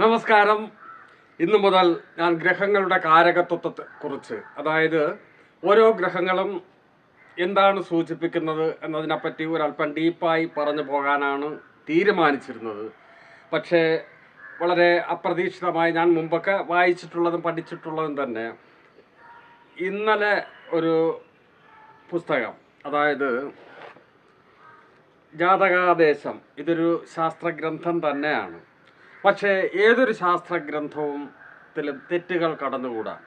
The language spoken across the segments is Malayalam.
നമസ്കാരം. ഇന്നു മുതൽ ഞാൻ ഗ്രഹങ്ങളുടെ കാരകത്വത്തെ കുറിച്ച് അതായത് ഓരോ ഗ്രഹങ്ങളും എന്താണ് സൂചിപ്പിക്കുന്നത് എന്നതിനെപ്പറ്റി ഒരല്പം ഡീപ്പായി പറഞ്ഞു പോകാനാണ് തീരുമാനിച്ചിരുന്നത്. പക്ഷേ വളരെ അപ്രതീക്ഷിതമായി ഞാൻ മുമ്പൊക്കെ വായിച്ചിട്ടുള്ളതും പഠിച്ചിട്ടുള്ളതും തന്നെ ഇന്നലെ ഒരു പുസ്തകം അതായത് ജാതകാദേശം. ഇതൊരു ശാസ്ത്രഗ്രന്ഥം തന്നെയാണ്. പക്ഷേ ഏതൊരു ശാസ്ത്രഗ്രന്ഥവും ത്തിലും തെറ്റുകൾ കടന്നുകൂടാ.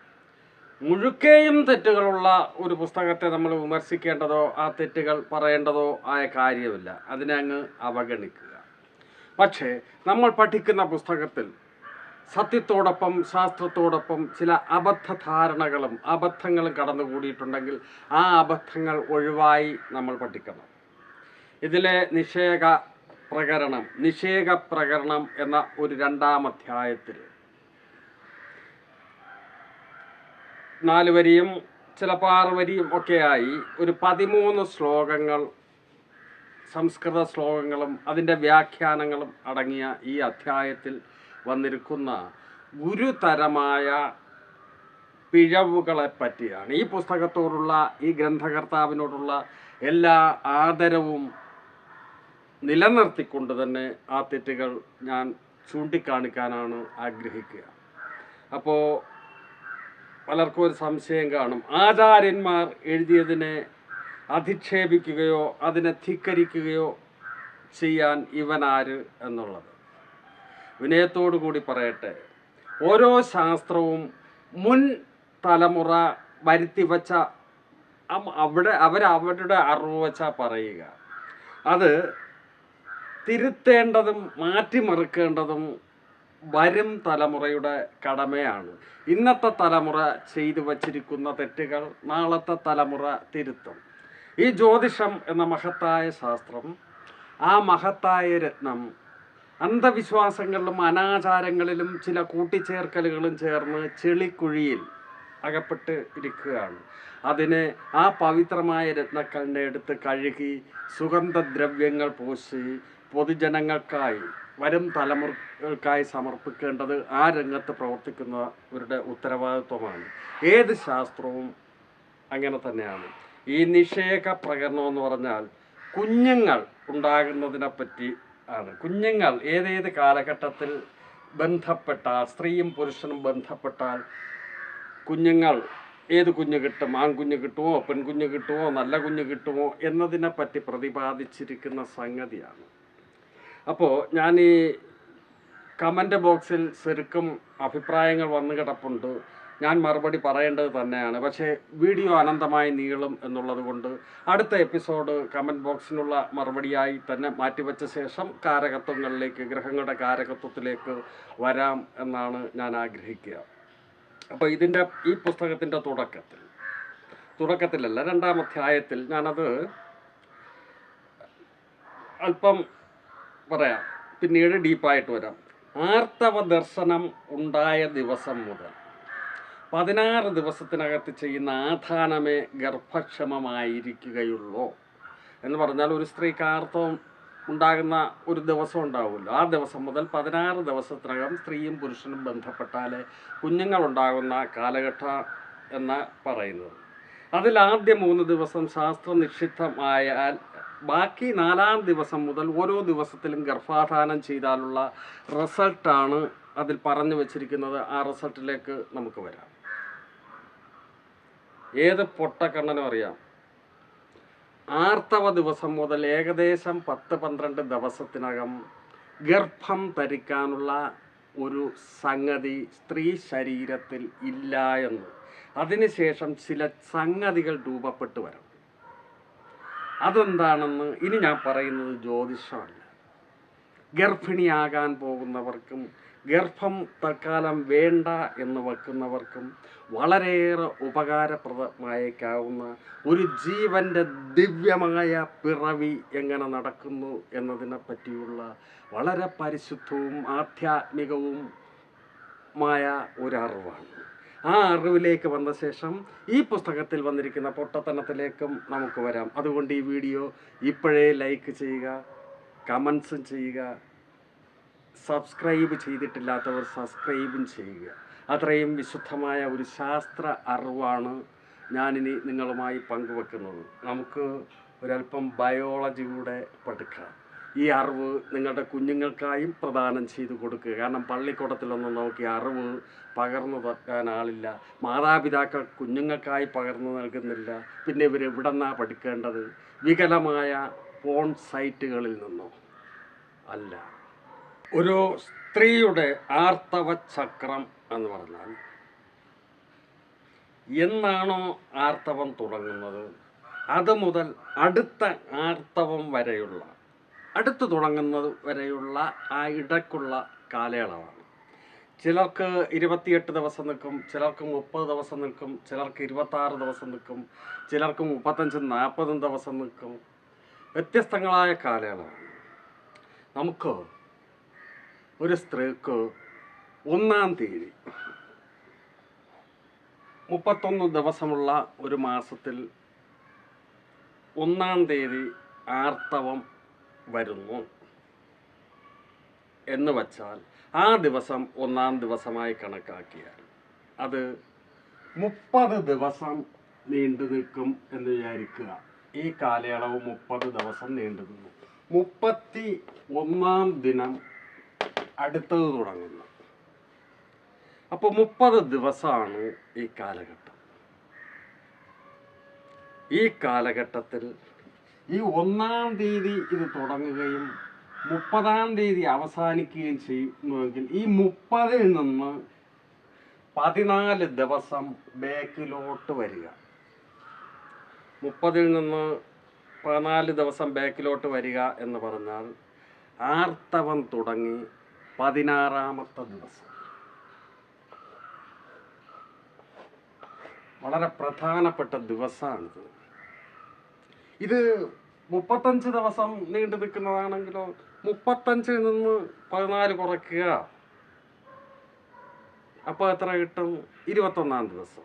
മുഴുക്കെയും തെറ്റുകളുള്ള ഒരു പുസ്തകത്തെ നമ്മൾ വിമർശിക്കേണ്ടതോ ആ തെറ്റുകൾ പറയേണ്ടതോ ആയ കാര്യമില്ല. അതിനെ അങ്ങ് അവഗണിക്കുക. പക്ഷേ നമ്മൾ പഠിക്കുന്ന പുസ്തകത്തിൽ സത്യത്തോടൊപ്പം ശാസ്ത്രത്തോടൊപ്പം ചില അബദ്ധ ധാരണകളും അബദ്ധങ്ങളും കടന്നുകൂടിയിട്ടുണ്ടെങ്കിൽ ആ അബദ്ധങ്ങൾ ഒഴിവായി നമ്മൾ പഠിക്കണം. ഇതിലെ നിഷേക പ്രകരണം നിഷേക പ്രകരണം എന്ന ഒരു രണ്ടാം അധ്യായത്തിൽ നാല് വരിയും ചിലപ്പോൾ ആറ് വരിയും ഒക്കെയായി. ഒരു പതിമൂന്ന് ശ്ലോകങ്ങൾ സംസ്കൃത ശ്ലോകങ്ങളും അതിന്റെ വ്യാഖ്യാനങ്ങളും അടങ്ങിയ ഈ അധ്യായത്തിൽ വന്നിരിക്കുന്ന ഗുരുതരമായ പിഴവുകളെ പറ്റിയാണ്. ഈ പുസ്തകത്തോടുള്ള ഈ ഗ്രന്ഥകർത്താവിനോടുള്ള എല്ലാ ആദരവും നിലനിർത്തിക്കൊണ്ട് തന്നെ ആ തെറ്റുകൾ ഞാൻ ചൂണ്ടിക്കാണിക്കാനാണ് ആഗ്രഹിക്കുക. അപ്പോൾ പലർക്കും ഒരു സംശയം കാണും. ആചാര്യന്മാർ എഴുതിയതിനെ അധിക്ഷേപിക്കുകയോ അതിനെ ധിക്കരിക്കുകയോ ചെയ്യാൻ ഇവനാര് എന്നുള്ളത്. വിനയത്തോടു കൂടി പറയട്ടെ ഓരോ ശാസ്ത്രവും മുൻ തലമുറ വരുത്തി വച്ച അവിടെ അവരവരുടെ അറിവ് വച്ചാൽ പറയുക. അത് തിരുത്തേണ്ടതും മാറ്റിമറിക്കേണ്ടതും വരും തലമുറയുടെ കടമയാണ്. ഇന്നത്തെ തലമുറ ചെയ്തു വച്ചിരിക്കുന്ന തെറ്റുകൾ നാളത്തെ തലമുറ തിരുത്തും. ഈ ജ്യോതിഷം എന്ന മഹത്തായ ശാസ്ത്രം ആ മഹത്തായ രത്നം അന്ധവിശ്വാസങ്ങളിലും അനാചാരങ്ങളിലും ചില കൂട്ടിച്ചേർക്കലുകളും ചേർന്ന് ചെളിക്കുഴിയിൽ അകപ്പെട്ട് ഇരിക്കുകയാണ്. അതിനെ ആ പവിത്രമായ രത്നക്കല്ലിനെ എടുത്ത് കഴുകി സുഗന്ധദ്രവ്യങ്ങൾ പൂശി പൊതുജനങ്ങൾക്കായി വരും തലമുറകൾക്കായി സമർപ്പിക്കേണ്ടത് ആ രംഗത്ത് പ്രവർത്തിക്കുന്നവരുടെ ഉത്തരവാദിത്വമാണ്. ഏത് ശാസ്ത്രവും അങ്ങനെ തന്നെയാണ്. ഈ നിഷേക പ്രകരണം എന്ന് പറഞ്ഞാൽ കുഞ്ഞുങ്ങൾ ഉണ്ടാകുന്നതിനെ പറ്റി ആണ്. കുഞ്ഞുങ്ങൾ ഏതേത് കാലഘട്ടത്തിൽ ബന്ധപ്പെട്ടാൽ സ്ത്രീയും പുരുഷനും ബന്ധപ്പെട്ടാൽ കുഞ്ഞുങ്ങൾ ഏത് കുഞ്ഞ് കിട്ടും? ആൺകുഞ്ഞ് കിട്ടുമോ? പെൺകുഞ്ഞ് കിട്ടുമോ? നല്ല കുഞ്ഞ് കിട്ടുമോ? എന്നതിനെപ്പറ്റി പ്രതിപാദിച്ചിരിക്കുന്ന സംഗതിയാണ്. അപ്പോൾ ഞാൻ ഈ കമന്റ് ബോക്സിൽ ശരിക്കും അഭിപ്രായങ്ങൾ വന്നു കിടപ്പുണ്ട്. ഞാൻ മറുപടി പറയേണ്ടത് തന്നെയാണ്. പക്ഷേ വീഡിയോ അനന്തമായി നീളും എന്നുള്ളത് കൊണ്ട് അടുത്ത എപ്പിസോഡ് കമന്റ് ബോക്സിനുള്ള മറുപടിയായി തന്നെ മാറ്റിവെച്ച ശേഷം കാരകത്വങ്ങളിലേക്ക് ഗ്രഹങ്ങളുടെ കാരകത്വത്തിലേക്ക് വരാം എന്നാണ് ഞാൻ ആഗ്രഹിക്കുക. അപ്പോൾ ഇതിന്റെ ഈ പുസ്തകത്തിന്റെ തുടക്കത്തിൽ തുടക്കത്തിലല്ല രണ്ടാം അധ്യായത്തിൽ ഞാനത് അല്പം പറയാം. പിന്നീട് ഡീപ്പായിട്ട് വരാം. ആർത്തവ ദർശനം ഉണ്ടായ ദിവസം മുതൽ പതിനാറ് ദിവസത്തിനകത്ത് ചെയ്യുന്ന ആധാനമേ ഗർഭക്ഷമമായിരിക്കുകയുള്ളൂ. എന്ന് പറഞ്ഞാൽ ഒരു സ്ത്രീക്ക് ആർത്തവം ഉണ്ടാകുന്ന ഒരു ദിവസം ഉണ്ടാവുമല്ലോ. ആ ദിവസം മുതൽ പതിനാറ് ദിവസത്തിനകം സ്ത്രീയും പുരുഷനും ബന്ധപ്പെട്ടാലേ കുഞ്ഞുങ്ങളുണ്ടാകുന്ന കാലഘട്ടം എന്ന് പറയുന്നത്. അതിൽ ആദ്യ മൂന്ന് ദിവസം ശാസ്ത്ര നിഷിദ്ധമായാൽ ബാക്കി നാലാം ദിവസം മുതൽ ഓരോ ദിവസത്തിലും ഗർഭാധാനം ചെയ്താലുള്ള റിസൾട്ടാണ് അതിൽ പറഞ്ഞു വച്ചിരിക്കുന്നത്. ആ റിസൾട്ടിലേക്ക് നമുക്ക് വരാം. ഏത് പൊട്ടക്കണ്ണനും അറിയാം. ആർത്തവ ദിവസം മുതൽ ഏകദേശം പത്ത് പന്ത്രണ്ട് ദിവസത്തിനകം ഗർഭം ധരിക്കാനുള്ള ഒരു സംഗതി സ്ത്രീ ശരീരത്തിൽ ഇല്ല എന്ന്. അതിനുശേഷം ചില സംഗതികൾ രൂപപ്പെട്ടു വരണം. അതെന്താണെന്ന് ഇനി ഞാൻ പറയുന്നത് ജ്യോതിഷമല്ല. ഗർഭിണിയാകാൻ പോകുന്നവർക്കും ഗർഭം തൽക്കാലം വേണ്ട എന്ന് വെക്കുന്നവർക്കും വളരെയേറെ ഉപകാരപ്രദമായേക്കാവുന്ന ഒരു ജീവന്റെ ദിവ്യമായ പിറവി എങ്ങനെ നടക്കുന്നു എന്നതിനെ പറ്റിയുള്ള വളരെ പരിശുദ്ധവും ആധ്യാത്മികവും മായ ഒരറിവാണ്. ആ അറിവിലേക്ക് വന്ന ശേഷം ഈ പുസ്തകത്തിൽ വന്നിരിക്കുന്ന പൊട്ടത്തനത്തിലേക്കും നമുക്ക് വരാം. അതുകൊണ്ട് ഈ വീഡിയോ ഇപ്പോഴേ ലൈക്ക് ചെയ്യുക കമൻസും ചെയ്യുക സബ്സ്ക്രൈബ് ചെയ്തിട്ടില്ലാത്തവർ സബ്സ്ക്രൈബും ചെയ്യുക. അത്രയും വിശുദ്ധമായ ഒരു ശാസ്ത്ര അറിവാണ് ഞാനിനി നിങ്ങളുമായി പങ്കുവെക്കുന്നത്. നമുക്ക് ഒരല്പം ബയോളജിയുടെ പഠിക്കാം. ഈ അറിവ് നിങ്ങളുടെ കുഞ്ഞുങ്ങൾക്കായും പ്രദാനം ചെയ്തു കൊടുക്കുക. കാരണം പള്ളിക്കൂടത്തിലൊന്നും നമുക്ക് ഈ അറിവ് പകർന്നു തക്കാൻ ആളില്ല. മാതാപിതാക്കൾ കുഞ്ഞുങ്ങൾക്കായി പകർന്നു നൽകുന്നില്ല. പിന്നെ ഇവർ എവിടെ നിന്നാണ് പഠിക്കേണ്ടത്? വികലമായ ഫോൺ സൈറ്റുകളിൽ നിന്നോ? അല്ല. ഒരു സ്ത്രീയുടെ ആർത്തവ ചക്രം എന്ന് പറഞ്ഞാൽ എന്നാണോ ആർത്തവം തുടങ്ങുന്നത്? അത് മുതൽ അടുത്ത ആർത്തവം വരെയുള്ള അടുത്ത് തുടങ്ങുന്നത് വരെയുള്ള ആ ഇടയ്ക്കുള്ള കാലയളവാണ്. ചിലർക്ക് ഇരുപത്തിയെട്ട് ദിവസം നിൽക്കും ചിലർക്ക് മുപ്പത് ദിവസം നിൽക്കും ചിലർക്ക് ഇരുപത്താറ് ദിവസം നിൽക്കും ചിലർക്ക് മുപ്പത്തഞ്ചും നാൽപ്പതും ദിവസം നിൽക്കും. വ്യത്യസ്തങ്ങളായ കാലയളവാണ്. നമുക്ക് ഒരു സ്ത്രീക്ക് ഒന്നാം തീയതി മുപ്പത്തൊന്ന് ദിവസമുള്ള ഒരു മാസത്തിൽ ഒന്നാം തീയതി ആർത്തവം വരുന്നു. എന്ന് വച്ചാൽ ആ ദിവസം ഒന്നാം ദിവസമായി കണക്കാക്കിയാൽ അത് മുപ്പത് ദിവസം നീണ്ടു നിൽക്കും എന്ന് വിചാരിക്കുക. ഈ കാലയളവ് മുപ്പത് ദിവസം നീണ്ടു നിന്നു. മുപ്പത്തി ഒന്നാം ദിനം അടുത്തത് തുടങ്ങുന്നു. അപ്പോൾ മുപ്പത് ദിവസമാണ് ഈ കാലഘട്ടം. ഈ കാലഘട്ടത്തിൽ ഈ ഒന്നാം തീയതി ഇത് തുടങ്ങുകയും മുപ്പതാം തീയതി അവസാനിക്കുകയും ചെയ്യുന്നുവെങ്കിൽ ഈ മുപ്പതിൽ നിന്ന് പതിനാല് ദിവസം ബാക്കിലോട്ട് വരിക. മുപ്പതിൽ നിന്ന് പതിനാല് ദിവസം ബാക്കിലോട്ട് വരിക എന്ന് പറഞ്ഞാൽ ആർത്തവം തുടങ്ങി പതിനാറാമത്തെ ദിവസം. വളരെ പ്രധാനപ്പെട്ട ദിവസമാണിത്. ഇത് മുപ്പത്തഞ്ച് ദിവസം നീണ്ടു നിൽക്കുന്നതാണെങ്കിലോ മുപ്പത്തഞ്ചിൽ നിന്ന് പതിനാല് കുറയ്ക്കുക. അപ്പോൾ എത്ര കിട്ടും? ഇരുപത്തൊന്നാം ദിവസം.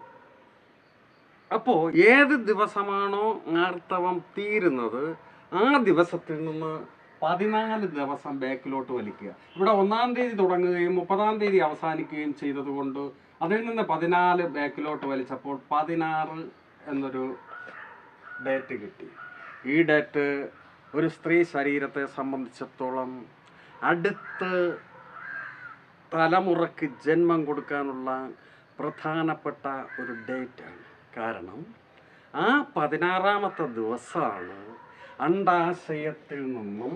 അപ്പോൾ ഏത് ദിവസമാണോ ആർത്തവം തീരുന്നത് ആ ദിവസത്തിൽ നിന്ന് പതിനാല് ദിവസം ബാക്കിലോട്ട് വലിക്കുക. ഇവിടെ ഒന്നാം തീയതി തുടങ്ങുകയും മുപ്പതാം തീയതി അവസാനിക്കുകയും ചെയ്തതുകൊണ്ട് അതിൽ നിന്ന് പതിനാല് ബാക്കിലോട്ട് വലിച്ചപ്പോൾ പതിനാറ് എന്നൊരു ഡേറ്റ് കിട്ടി. ഈ ഡേറ്റ് ഒരു സ്ത്രീ ശരീരത്തെ സംബന്ധിച്ചിടത്തോളം അടുത്ത് തലമുറയ്ക്ക് ജന്മം കൊടുക്കാനുള്ള പ്രധാനപ്പെട്ട ഒരു ഡേറ്റാണ് കാരണം ആ പതിനാറാമത്തെ ദിവസമാണ് അണ്ടാശയത്തിൽ നിന്നും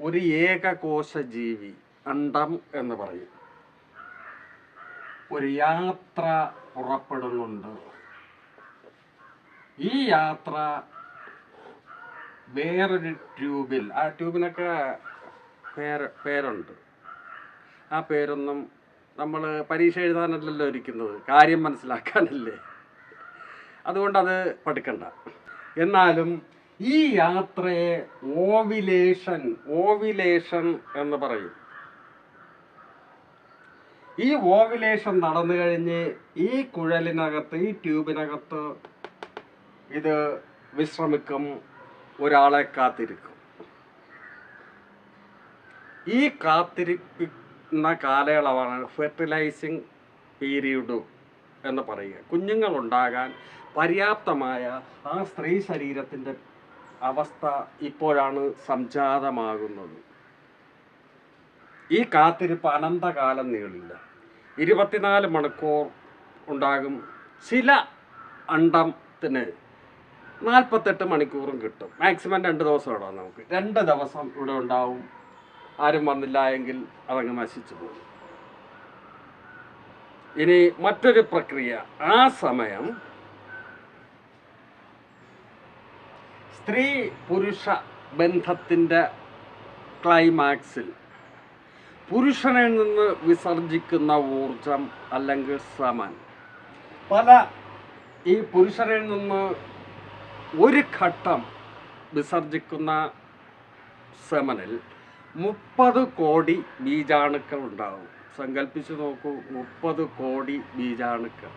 ഒരു ഏകകോശ ജീവി അണ്ടം എന്ന് പറയും. ഒരു യാത്ര പുറപ്പെടുന്നുണ്ട്. ഈ യാത്ര വേറൊരു ട്യൂബിൽ ആ ട്യൂബിനൊക്കെ പേര് പേരുണ്ട്. ആ പേരൊന്നും നമ്മൾ പരീക്ഷ എഴുതാനല്ലല്ലോ ഇരിക്കുന്നത്. കാര്യം മനസ്സിലാക്കാനല്ലേ. അതുകൊണ്ടത് പഠിക്കണ്ട. എന്നാലും ഈ യാത്രയെ ഓവിലേഷൻ ഓവിലേഷൻ എന്ന് പറയും. ഈ ഓവിലേഷൻ നടന്നു കഴിഞ്ഞ് ഈ കുഴലിനകത്ത് ഈ ട്യൂബിനകത്ത് ഇത് വിശ്രമിക്കും ഒരാളെ കാത്തിരിക്കും. ഈ കാത്തിരിക്കുന്ന കാലയളവാണ് ഫെർട്ടിലൈസിങ് പീരീഡ് എന്ന് പറയുക. കുഞ്ഞുങ്ങൾ ഉണ്ടാകാൻ പര്യാപ്തമായ ആ സ്ത്രീ ശരീരത്തിന്റെ അവസ്ഥ ഇപ്പോഴാണ് സംജാതമാകുന്നത്. ഈ കാത്തിരിപ്പ് അനന്തകാലം നീളില്ല. ഇരുപത്തിനാല് മണിക്കൂർ ഉണ്ടാകും. ചില അണ്ടത്തിന് നാൽപ്പത്തെട്ട് മണിക്കൂറും കിട്ടും. മാക്സിമം രണ്ട് ദിവസം ഇടാം നമുക്ക്. രണ്ട് ദിവസം ഇവിടെ ഉണ്ടാവും. ആരും വന്നില്ല എങ്കിൽ അതങ്ങ് നശിച്ചു പോകും. ഇനി മറ്റൊരു പ്രക്രിയ. ആ സമയം സ്ത്രീ പുരുഷ ബന്ധത്തിന്റെ ക്ലൈമാക്സിൽ പുരുഷനിൽ നിന്ന് വിസർജിക്കുന്ന ഊർജം അല്ലെങ്കിൽ സമൻ. പല ഈ പുരുഷനിൽ നിന്ന് ഒരു ഘട്ടം വിസർജിക്കുന്ന സെമനിൽ മുപ്പത് കോടി ബീജാണുക്കൾ ഉണ്ടാവും. സങ്കല്പിച്ച് നോക്കൂ മുപ്പത് കോടി ബീജാണുക്കൾ.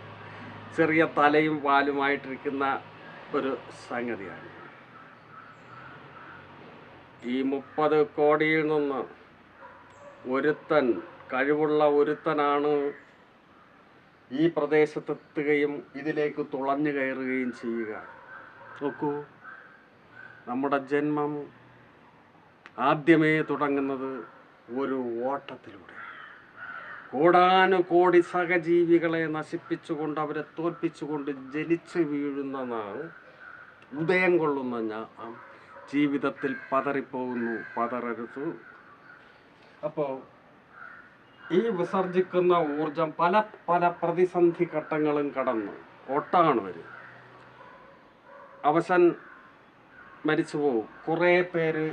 ചെറിയ തലയും പാലുമായിട്ടിരിക്കുന്ന ഒരു സംഗതിയാണ്. ഈ മുപ്പത് കോടിയിൽ നിന്ന് ഒരുത്തൻ കഴിവുള്ള ഒരുത്തനാണ് ഈ പ്രദേശത്തെത്തുകയും ഇതിലേക്ക് തുളഞ്ഞു കയറുകയും ചെയ്യുക. നോക്കൂ നമ്മുടെ ജന്മം ആദ്യമേ തുടങ്ങുന്നത് ഒരു ഓട്ടത്തിലൂടെ. കോടാനുകോടി സഹജീവികളെ നശിപ്പിച്ചുകൊണ്ട് അവരെ തോൽപ്പിച്ചുകൊണ്ട് ജനിച്ച് വീഴുന്ന നാൾ ഉദയം കൊള്ളുന്ന ഞാൻ ജീവിതത്തിൽ പതറിപ്പോകുന്നു പതറരുത്. അപ്പോൾ ഈ വിസർജിക്കുന്ന ഊർജം പല പല പ്രതിസന്ധി ഘട്ടങ്ങളും കടന്ന് ഒട്ടാണ് വരും അവസാൻ മരിച്ചു പോകും കുറേ പേര്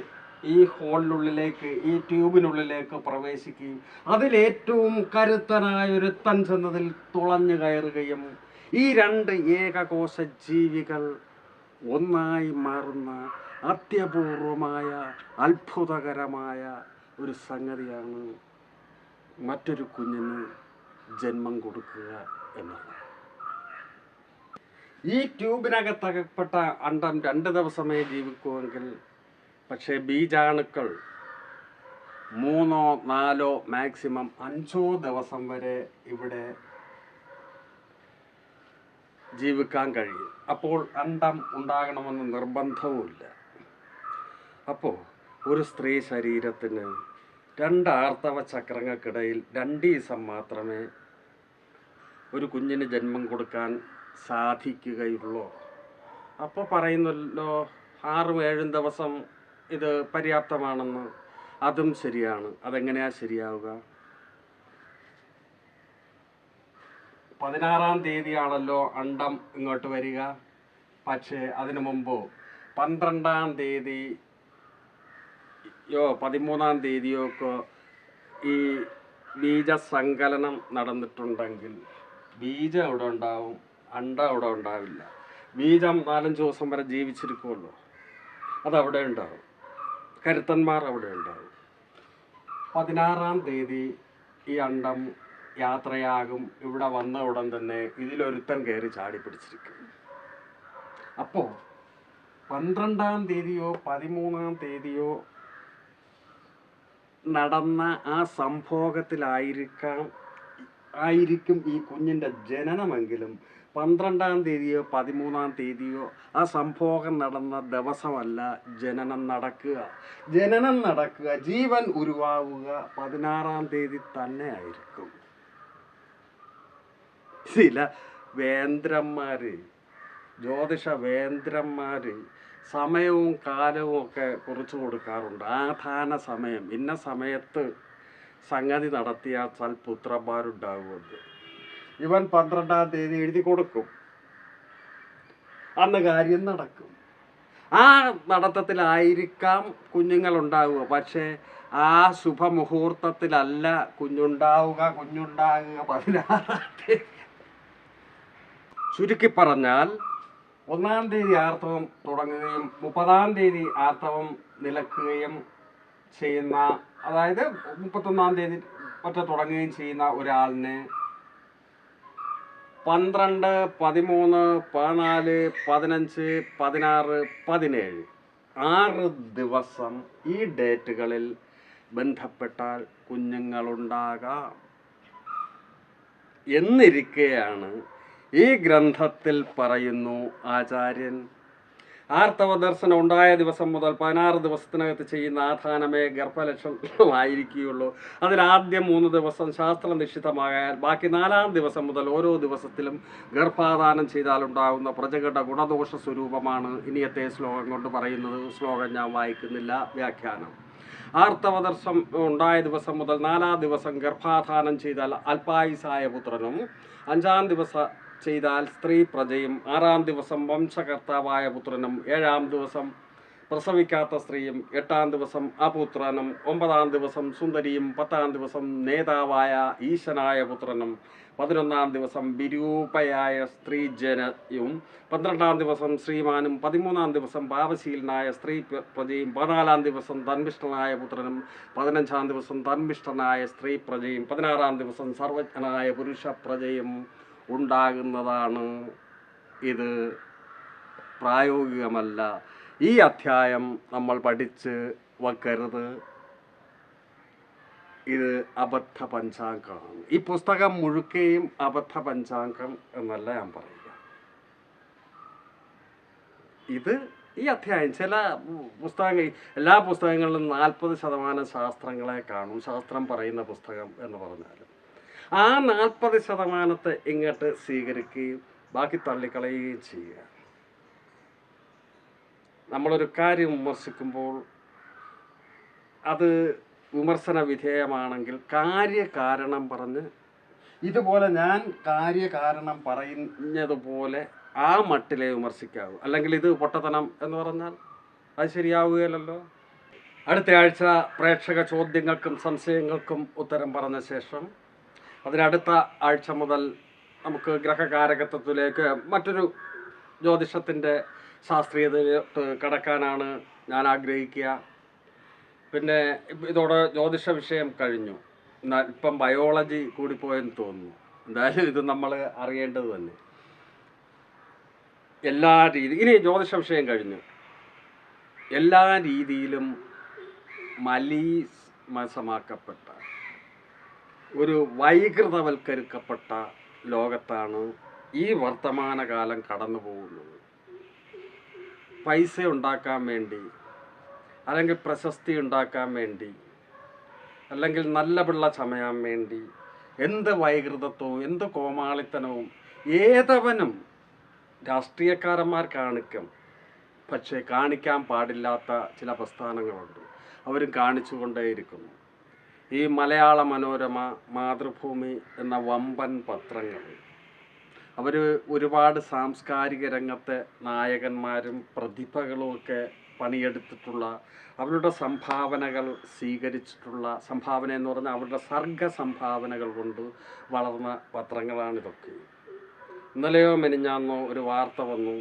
ഈ ഹോളിനുള്ളിലേക്ക് ഈ ട്യൂബിനുള്ളിലേക്ക് പ്രവേശിക്കുകയും അതിലേറ്റവും കരുത്തനായ ഒരുത്തൻ ചെന്നതിൽ തുളഞ്ഞു കയറുകയും ഈ രണ്ട് ഏകകോശ ജീവികൾ ഒന്നായി മാറുന്ന അത്യപൂർവമായ അത്ഭുതകരമായ ഒരു സംഗതിയാണ് മറ്റൊരു കുഞ്ഞിന് ജന്മം കൊടുക്കുക എന്നുള്ളത് ഈ ട്യൂബിനകത്തകപ്പെട്ട അണ്ടം രണ്ട് ദിവസമേ ജീവിക്കുമെങ്കിൽ പക്ഷേ ബീജാണുക്കൾ മൂന്നോ നാലോ മാക്സിമം അഞ്ചോ ദിവസം വരെ ഇവിടെ ജീവിക്കാൻ കഴിയും. അപ്പോൾ അണ്ടം ഉണ്ടാകണമെന്ന് നിർബന്ധവുമില്ല. അപ്പോൾ ഒരു സ്ത്രീ ശരീരത്തിന് രണ്ട് ആർത്തവ ചക്രങ്ങൾക്കിടയിൽ രണ്ട് ദിവസം മാത്രമേ ഒരു കുഞ്ഞിന് ജന്മം കൊടുക്കാൻ സാധിക്കുകയുള്ളൂ. അപ്പോൾ പറയുന്നല്ലോ ആറും ഏഴും ദിവസം ഇത് പര്യാപ്തമാണെന്ന്. അതും ശരിയാണ്. അതെങ്ങനെയാ ശരിയാവുക? പതിനാറാം തീയതിയാണല്ലോ അണ്ടം ഇങ്ങോട്ട് വരിക. പക്ഷേ അതിനു മുമ്പ് പന്ത്രണ്ടാം തീയതി യോ പതിമൂന്നാം തീയതിയോ ഒക്കെ ഈ ബീജസങ്കലനം നടന്നിട്ടുണ്ടെങ്കിൽ ബീജം അവിടെ ഉണ്ടാവും? അണ്ടം അവിടെ ഉണ്ടാവില്ല. ബീജം നാലഞ്ച് ദിവസം വരെ ജീവിച്ചിരിക്കുമല്ലോ അതവിടെ ഉണ്ടാവും. കരുത്തന്മാർ അവിടെ ഉണ്ടാവും. പതിനാറാം തീയതി ഈ അണ്ടം യാത്രയാകും. ഇവിടെ വന്ന ഉടൻ തന്നെ ഇതിലൊരുത്തൻ കയറി ചാടി പിടിച്ചിരിക്കും. അപ്പോൾ പന്ത്രണ്ടാം തീയതിയോ പതിമൂന്നാം തീയതിയോ നടന്ന ആ സംഭോഗത്തിലായിരിക്കാം ആയിരിക്കും ഈ കുഞ്ഞിന്റെ ജനനമെങ്കിലും പന്ത്രണ്ടാം തീയതിയോ പതിമൂന്നാം തീയതിയോ ആ സംഭോഗം നടന്ന ദിവസമല്ല ജനനം നടക്കുക. ജനനം നടക്കുക ജീവൻ ഉരുവാവുക പതിനാറാം തീയതി തന്നെ ആയിരിക്കും. ചില വേന്ദ്രന്മാര് ജ്യോതിഷ വേന്ദ്രന്മാര് സമയവും കാലവും ഒക്കെ കുറിച്ചു കൊടുക്കാറുണ്ട്. ആധാന സമയം ഇന്ന സമയത്ത് സംഗതി നടത്തിയാൽ സൽപുത്രന്മാരുണ്ടാകുമെന്ന് ഇവൻ പന്ത്രണ്ടാം തീയതി എഴുതി കൊടുക്കും. അന്ന് കാര്യം നടക്കും. ആ നടത്തത്തിലായിരിക്കാം കുഞ്ഞുങ്ങൾ ഉണ്ടാവുക പക്ഷേ ആ ശുഭമുഹൂർത്തത്തിലല്ല കുഞ്ഞുണ്ടാവുക കുഞ്ഞുണ്ടാകുക പതിനാറാം ചുരുക്കി പറഞ്ഞാൽ ഒന്നാം തീയതി ആർത്തവം തുടങ്ങുകയും മുപ്പതാം തീയതി ആർത്തവം നിലക്കുകയും ചെയ്യുന്ന അതായത് മുപ്പത്തൊന്നാം തീയതി മറ്റേ തുടങ്ങുകയും ചെയ്യുന്ന ഒരാളിന് പന്ത്രണ്ട് പതിമൂന്ന് പതിനാല് പതിനഞ്ച് പതിനാറ് പതിനേഴ്. ആറ് ദിവസം ഈ ഡേറ്റുകളിൽ ബന്ധപ്പെട്ടാൽ കുഞ്ഞുങ്ങളുണ്ടാകാം. എന്നിരിക്കെയാണ് ഈ ഗ്രന്ഥത്തിൽ പറയുന്നു ആചാര്യൻ ആർത്തവ ദർശനം ഉണ്ടായ ദിവസം മുതൽ പതിനാറ് ദിവസത്തിനകത്ത് ചെയ്യുന്ന ആധാനമേ ഗർഭലക്ഷണമായിരിക്കുകയുള്ളൂ. അതിൽ ആദ്യം മൂന്ന് ദിവസം ശാസ്ത്ര നിശ്ചിതമായാൽ ബാക്കി നാലാം ദിവസം മുതൽ ഓരോ ദിവസത്തിലും ഗർഭാധാനം ചെയ്താലുണ്ടാകുന്ന പ്രജകളുടെ ഗുണദോഷ സ്വരൂപമാണ് ഇനിയത്തെ ശ്ലോകം കൊണ്ട് പറയുന്നത്. ശ്ലോകം ഞാൻ വായിക്കുന്നില്ല. വ്യാഖ്യാനം. ആർത്തവദർശം ഉണ്ടായ ദിവസം മുതൽ നാലാം ദിവസം ഗർഭാധാനം ചെയ്താൽ അൽപായുസായ പുത്രനും അഞ്ചാം ദിവസം ചെയ്താൽ സ്ത്രീ പ്രജയും ആറാം ദിവസം വംശകർത്താവായ പുത്രനും ഏഴാം ദിവസം പ്രസവിക്കാത്ത സ്ത്രീയും എട്ടാം ദിവസം അപുത്രനും ഒമ്പതാം ദിവസം സുന്ദരിയും പത്താം ദിവസം നേതാവായ ഈശനായ പുത്രനും പതിനൊന്നാം ദിവസം വിരൂപയായ സ്ത്രീജനയും പന്ത്രണ്ടാം ദിവസം ശ്രീമാനും പതിമൂന്നാം ദിവസം ഭാവശീലനായ സ്ത്രീ പ്ര- പ്രജയും പതിനാലാം ദിവസം തന്മിഷ്ടനായ പുത്രനും പതിനഞ്ചാം ദിവസം തന്മിഷ്ടനായ സ്ത്രീ പ്രജയും പതിനാറാം ദിവസം സർവജ്ഞനായ പുരുഷ പ്രജയും ഉണ്ടാകുന്നതാണ്. ഇത് പ്രായോഗികമല്ല. ഈ അധ്യായം നമ്മൾ പഠിച്ച് വെക്കരുത്. ഇത് അബദ്ധ പഞ്ചാംഗമാണ് ഈ പുസ്തകം മുഴുക്കെയും അബദ്ധ പഞ്ചാംഗം എന്നല്ല ഞാൻ പറയുക. ഇത് ഈ അധ്യായം ചില പുസ്തകങ്ങൾ എല്ലാ പുസ്തകങ്ങളിലും നാൽപ്പത് ശതമാനം ശാസ്ത്രങ്ങളെ കാണും. ശാസ്ത്രം പറയുന്ന പുസ്തകം എന്ന് പറഞ്ഞാൽ ആ നാൽപ്പത് ശതമാനത്തെ ഇങ്ങോട്ട് സ്വീകരിക്കുകയും ബാക്കി തള്ളിക്കളയുകയും ചെയ്യുക. നമ്മളൊരു കാര്യം വിമർശിക്കുമ്പോൾ അത് വിമർശന വിധേയമാണെങ്കിൽ കാര്യകാരണം പറഞ്ഞ് ഇതുപോലെ ഞാൻ കാര്യകാരണം പറയുന്നതുപോലെ ആ മട്ടിലെ വിമർശിക്കാവൂ. അല്ലെങ്കിൽ ഇത് പൊട്ടത്തനം എന്ന് പറഞ്ഞാൽ അത് ശരിയാവുകയില്ലല്ലോ. അടുത്ത ആഴ്ച പ്രേക്ഷക ചോദ്യങ്ങൾക്കും സംശയങ്ങൾക്കും ഉത്തരം പറഞ്ഞ ശേഷം അതിനടുത്ത ആഴ്ച മുതൽ നമുക്ക് ഗ്രഹകാരകത്വത്തിലേക്ക് മറ്റൊരു ജ്യോതിഷത്തിന്റെ ശാസ്ത്രീയത കടക്കാനാണ് ഞാൻ ആഗ്രഹിക്കുക. പിന്നെ ഇതോടെ ജ്യോതിഷ വിഷയം കഴിഞ്ഞു. എന്നാൽ ഇപ്പം ബയോളജി കൂടിപ്പോയെന്ന് തോന്നുന്നു. എന്തായാലും ഇത് നമ്മൾ അറിയേണ്ടത് തന്നെ. എല്ലാ രീതി ഇനി ജ്യോതിഷ വിഷയം കഴിഞ്ഞു. എല്ലാ രീതിയിലും മലീമസമാക്കപ്പെട്ട ഒരു വൈകൃതവൽക്കരിക്കപ്പെട്ട ലോകത്താണ് ഈ വർത്തമാനകാലം കടന്നു പോകുന്നത്. പൈസ ഉണ്ടാക്കാൻ വേണ്ടി അല്ലെങ്കിൽ പ്രശസ്തി ഉണ്ടാക്കാൻ വേണ്ടി അല്ലെങ്കിൽ നല്ല പിള്ള ചമയാൻ വേണ്ടി എന്ത് വൈകൃതത്വവും എന്ത് കോമാളിത്തനവും ഏതവനും രാഷ്ട്രീയക്കാരന്മാർ കാണിക്കും. പക്ഷേ കാണിക്കാൻ പാടില്ലാത്ത ചില പ്രസ്ഥാനങ്ങളുണ്ട്. അവരും കാണിച്ചുകൊണ്ടേയിരിക്കുന്നു. ഈ മലയാള മനോരമ മാതൃഭൂമി എന്ന വമ്പൻ പത്രങ്ങൾ. അവർ ഒരുപാട് സാംസ്കാരിക രംഗത്തെ നായകന്മാരും പ്രതിഭകളുമൊക്കെ പണിയെടുത്തിട്ടുള്ള അവരുടെ സംഭാവനകൾ സ്വീകരിച്ചിട്ടുള്ള സംഭാവന എന്ന് പറഞ്ഞാൽ അവരുടെ സർഗ സംഭാവനകൾ കൊണ്ട് വളർന്ന പത്രങ്ങളാണിതൊക്കെ. ഇന്നലെയോ മെനിഞ്ഞാന്നോ ഒരു വാർത്ത വന്നു.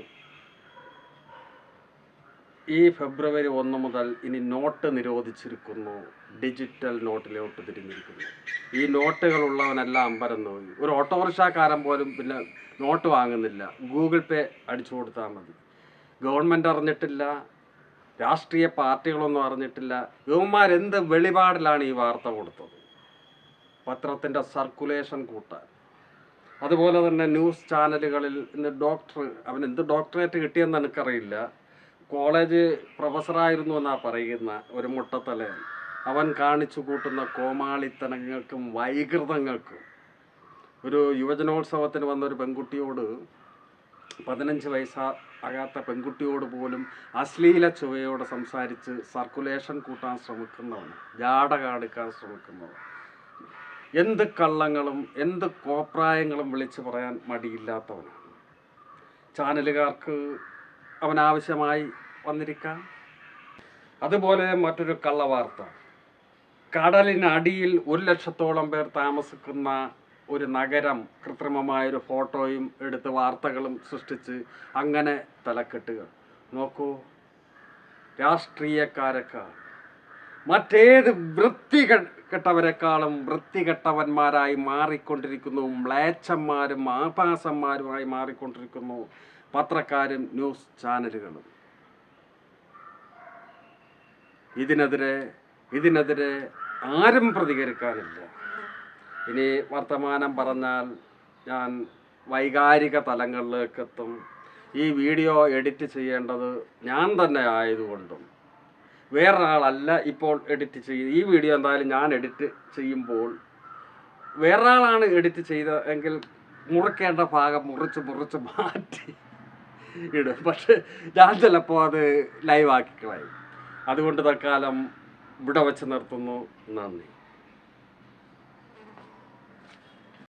ഈ ഫെബ്രുവരി ഒന്ന് മുതൽ ഇനി നോട്ട് നിരോധിച്ചിരിക്കുന്നു. ഡിജിറ്റൽ നോട്ടിലോട്ട് തിരിഞ്ഞിരിക്കുന്നു. ഈ നോട്ടുകളുള്ളവനെല്ലാം അമ്പരം പോയി. ഒരു ഓട്ടോറിക്ഷക്കാരൻ പോലും പിന്നെ നോട്ട് വാങ്ങുന്നില്ല. ഗൂഗിൾ പേ അടിച്ചു കൊടുത്താൽ മതി. ഗവൺമെന്റ് അറിഞ്ഞിട്ടില്ല. രാഷ്ട്രീയ പാർട്ടികളൊന്നും അറിഞ്ഞിട്ടില്ല. എന്ത് വെളിപാടിലാണ് ഈ വാർത്ത കൊടുത്തത്? പത്രത്തിന്റെ സർക്കുലേഷൻ കൂട്ടാൻ. അതുപോലെ തന്നെ ന്യൂസ് ചാനലുകളിൽ ഇന്ന് ഡോക്ടർ അവൻ എന്ത് ഡോക്ടറേറ്റ് കിട്ടിയെന്ന് എനിക്കറിയില്ല. കോളേജ് പ്രൊഫസറായിരുന്നു എന്നാണ് പറയുന്ന ഒരു മുട്ടത്തലയൻ. അവൻ കാണിച്ചു കൂട്ടുന്ന കോമാളിത്തനങ്ങൾക്കും വൈകൃതങ്ങൾക്കും. ഒരു യുവജനോത്സവത്തിന് വന്ന ഒരു പെൺകുട്ടിയോട് പതിനഞ്ച് വയസ്സാകാത്ത പെൺകുട്ടിയോട് പോലും അശ്ലീല ചുവയോടെ സംസാരിച്ച് സർക്കുലേഷൻ കൂട്ടാൻ ശ്രമിക്കുന്നവൻ ജാട കാണിക്കാൻ ശ്രമിക്കുന്നവൻ. എന്ത് കള്ളങ്ങളും എന്ത് കോപ്രായങ്ങളും വിളിച്ചു പറയാൻ മടിയില്ലാത്തവനാണ്. ചാനലുകാർക്ക് അവൻ ആവശ്യമായി വന്നിരിക്കാം. അതുപോലെ മറ്റൊരു കള്ളവാർത്ത. കടലിനടിയിൽ ഒരു ലക്ഷത്തോളം പേർ താമസിക്കുന്ന ഒരു നഗരം കൃത്രിമമായൊരു ഫോട്ടോയും എടുത്ത് വാർത്തകളും സൃഷ്ടിച്ച് അങ്ങനെ തലക്കെട്ടുകൾ നോക്കൂ രാഷ്ട്രീയക്കാരക്കാർ മറ്റേത് വൃത്തി കെട്ടവരെക്കാളും വൃത്തികെട്ടവന്മാരായി മാറിക്കൊണ്ടിരിക്കുന്നു. മ്ലേച്ഛന്മാരും ആഭാസന്മാരുമായി മാറിക്കൊണ്ടിരിക്കുന്നു. പത്രക്കാരും ന്യൂസ് ചാനലുകളും ഇതിനെതിരെ ഇതിനെതിരെ ആരും പ്രതികരിക്കാനില്ല. ഇനി വർത്തമാനം പറഞ്ഞാൽ ഞാൻ വൈകാരിക തലങ്ങളിലേക്ക് എത്തും ഈ വീഡിയോ എഡിറ്റ് ചെയ്യേണ്ടത് ഞാൻ തന്നെ ആയതുകൊണ്ടും. വേറൊരാളല്ല ഇപ്പോൾ എഡിറ്റ് ചെയ്യുന്നത് ഈ വീഡിയോ എന്തായാലും ഞാൻ എഡിറ്റ് ചെയ്യുമ്പോൾ വേറൊരാളാണ് എഡിറ്റ് ചെയ്തതെങ്കിൽ മുറിക്കേണ്ട ഭാഗം മുറിച്ച് മുറിച്ച് മാറ്റി ഇടും. പക്ഷെ ഞാൻ ചിലപ്പോൾ അത് ലൈവാക്കി കളയും. അതുകൊണ്ട് തൽക്കാലം ഇവിടെ വെച്ച് നിർത്തുന്നു. നന്ദി.